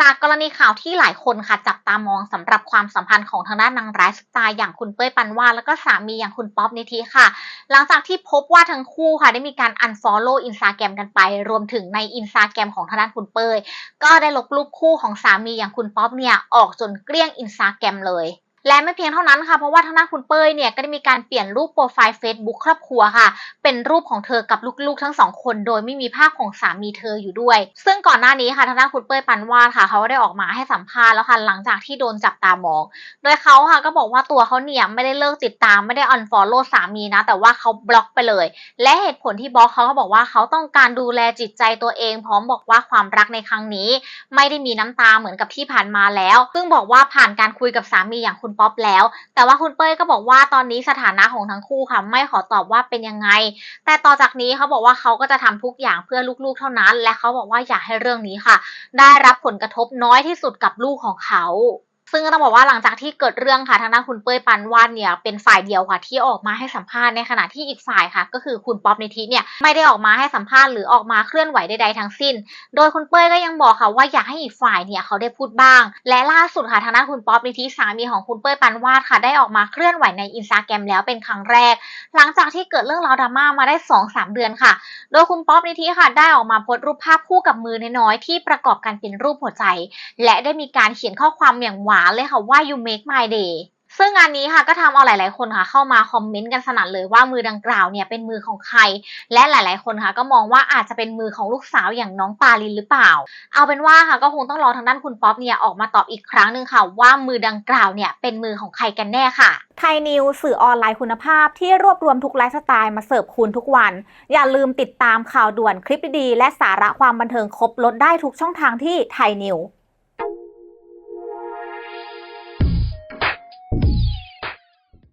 จากกรณีข่าวที่หลายคนค่ะจับตามองสำหรับความสัมพันธ์ของทางด้านนางร้ายสไตล์อย่างคุณเป้ยปันวาแล้วก็สามีอย่างคุณป๊อปนิธิค่ะ หลังจากที่พบว่าทั้งคู่ค่ะได้มีการ unfollow อินสตาแกรมกันไป รวมถึงในอินสตาแกรมของทางด้านคุณเป้ยก็ได้ลบรูปคู่ของสามีอย่างคุณป๊อปเนี่ยออกจนเกลี้ยงอินสตาแกรมเลย และไม่เพียงเท่านั้นค่ะ เพราะว่าทางด้านคุณเป้ยเนี่ยก็ได้มีการเปลี่ยนรูปโปรไฟล์ Facebook ครอบครัวค่ะ เป็นรูปของเธอกับลูกๆทั้งสองคน โดยไม่มีภาพของสามีเธออยู่ด้วย ซึ่งก่อนหน้านี้ค่ะทางด้านคุณเป้ยปันวาดค่ะเขาก็ได้ออกมาให้สัมภาษณ์แล้วค่ะหลังจากที่โดนจับตามอง โดยเขาค่ะก็บอกว่าตัวเขาเนี่ยไม่ได้เลิกติดตามไม่ได้ unfollow สามีนะ แต่ว่าเขาบล็อกไปเลย และเหตุผลที่บล็อกเขาก็บอกว่าเขาต้องการดูแลจิตใจตัวเอง พร้อมบอกว่าความรักในครั้งนี้ ไม่ได้มีน้ำตาเหมือนกับที่ผ่านมาแล้ว ซึ่งบอกว่าผ่านการคุยกับสามีอย่างคุณป๊อปแล้ว แต่ว่าคุณเป้ยก็บอกว่าตอนนี้สถานะของทั้งคู่ค่ะไม่ขอตอบว่าเป็นยังไง แต่ต่อจากนี้เขาบอกว่าเขาก็จะทำทุกอย่างเพื่อลูกๆเท่านั้น และเขาบอกว่าอยากให้เรื่องนี้ค่ะ ได้รับผลกระทบน้อยที่สุดกับลูกของเขา ซึ่งก็ต้องบอกว่าหลังจากที่เกิดเรื่องค่ะทางด้านคุณเป้ยปันวาดเนี่ยเป็นฝ่ายเดียวค่ะที่ออกมาให้สัมภาษณ์ในขณะที่อีกฝ่ายค่ะ ก็คือคุณป๊อปนิธิเนี่ยไม่ได้ออกมาให้สัมภาษณ์หรือออกมาเคลื่อนไหวใดๆทั้งสิ้น โดยคุณเป้ยก็ยังบอกค่ะว่าอยากให้อีกฝ่ายเนี่ยเขาได้พูดบ้าง และล่าสุดค่ะทางด้านคุณป๊อปนิธิสามีของคุณเป้ยปันวาดค่ะได้ออกมาเคลื่อนไหวในอินสตาแกรมแล้วเป็นครั้งแรก หลังจากที่เกิดเรื่องราวดราม่ามาได้ 2-3 เดือนค่ะ โดยคุณป๊อปนิธิค่ะได้ออกมาโพสต์รูปภาพคู่กับมือน้อยๆที่ประกอบกันเป็นรูปหัวใจ และได้มีการเขียนข้อความอย่างหวาเลยค่ะว่า you make my day ซึ่งงานนี้ค่ะก็ทำเอาหลาย ๆ คนค่ะ เข้ามาคอมเมนต์กันสนั่นเลยว่ามือดังกล่าวเนี่ยเป็นมือของใคร และหลาย ๆ คนค่ะ ก็มองว่าอาจจะเป็นมือของลูกสาวอย่างน้องปาลินหรือเปล่า เอาเป็นว่าค่ะก็คงต้องรอทางด้านคุณป๊อปเนี่ยออกมาตอบอีกครั้งหนึ่งค่ะ ว่ามือดังกล่าวเนี่ยเป็นมือของใครกันแน่ค่ะไทยนิวสื่อออนไลน์คุณภาพที่รวบรวมทุกไลฟ์สไตล์มาเสิร์ฟคุณทุกวัน อย่าลืมติดตามข่าวด่วนคลิปดีๆและสาระความบันเทิงครบลดได้ทุกช่องทางที่ไทยนิว